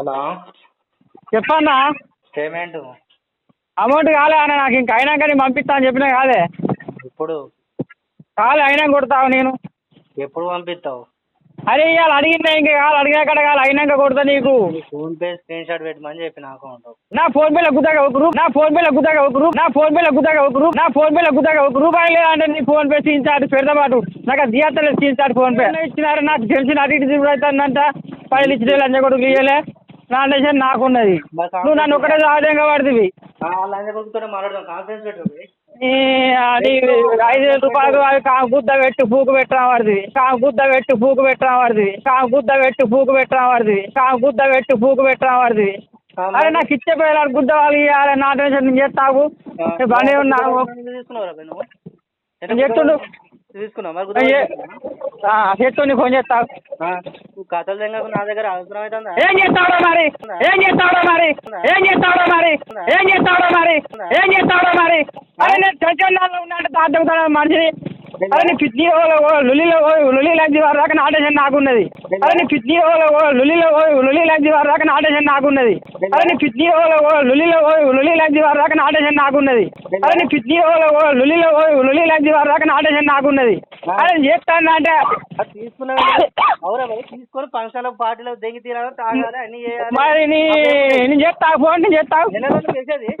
Hello చెప్పన్నా? Payment? Amount కాలే అన్న నాకు ఇంక అయినాక నేను పంపిస్తా అని చెప్పినా కాదే. ఇప్పుడు కాలే అయినా కొడతావు నేను. ఎప్పుడు పంపిస్తావు? అరే ఇవాళ అడిగిందే ఇంకా కాదు అడిగాక కాదు అయినాక కొడతా నీకు. నీ ఫోన్ పే స్క్రీన్ షాట్ పెట్టమని చెప్పిన అకౌంట్. నా ఫోన్ పేలో గుద్దగా ఒక రూప్ నా ఫోన్ పేలో గుద్దగా ఒక రూప్ నా ఫోన్ పేలో గుద్దగా ఒక రూప్ నా ఫోన్ పేలో గుద్దగా ఒక రూపాయి లేదంటే నీ ఫోన్ పే సీన్ చార్ట్ పెడతా పాటు. నాకు అది తీయత్తలేదు సీన్ చార్ట్ ఫోన్ పే. ఇచ్చినారు? నాకు తెలిసిన అటు ఇటు అవుతుందంట పైలు ఇచ్చిన లంచ కొడుకు ఇయ్యలే. నా టెన్షన్ నాకున్నది నువ్వు నన్ను ఒకటే సాధ్యంగా పడుతుంది ఐదు వేల రూపాయలు అవి కాకు గుద్ద పెట్టు పూకు పెట్టరా వాడిది. కాకు గుద్ద పెట్టు పూకు పెట్టరా వాడిది. కాకు గుద్ద పెట్టు పూకు పెట్టరా వాడిది. కాకు గుద్ద పెట్టు పూకు పెట్టరా వాడిది. అరే నాకు ఇచ్చే పోయారు గుద్ద వాళ్ళు ఇవ్వాలి నా టెన్షన్ నేను చేస్తావు. బాగానే ఉన్నావు. తీసుకున్నావురా బే నువ్వు? నేను చెప్తుండు తీసుకున్నావు. మరి గుర్తు చెట్టు నీ ఫోన్ చేస్తావు. కథలు తెంగకు నా దగ్గర అవసరం అవుతుందా ఏం చేస్తాడో మరి? ఏం చేస్తాడో మరి? ఏం చేస్తాడో మరి? ఏం చేస్తాడో మరి? ఏం చేస్తాడో మరి? అరే నేను చచ్చాలో ఉన్నాడు తాత మనిషిని అరే నీ కిడ్నీ లులిలో లులి లాంటి వారి దాకా నా టెన్షన్ నాకున్నది. అరే నీ కిడ్నీ లులిలో లులి లాంటి వారి దాకా నా టెన్షన్ నాకున్నది. అరే నీ కిడ్నీ లులిలో లులి లాంటి వారి దాకా నా టెన్షన్ నాకున్నది. అరే నీ కిడ్నీ లులిలో లులి లాంటి వారి దాకా నా టెన్షన్ నాకున్నది. అరే చేస్తాను అంటే తీసుకొని ఫంక్షన్లో పార్టీలో దెంగి తీరాలి తాగాలి అన్ని చేయాలి. మరి నీ నేను చెప్తా ఫోన్ నేను చేసేది?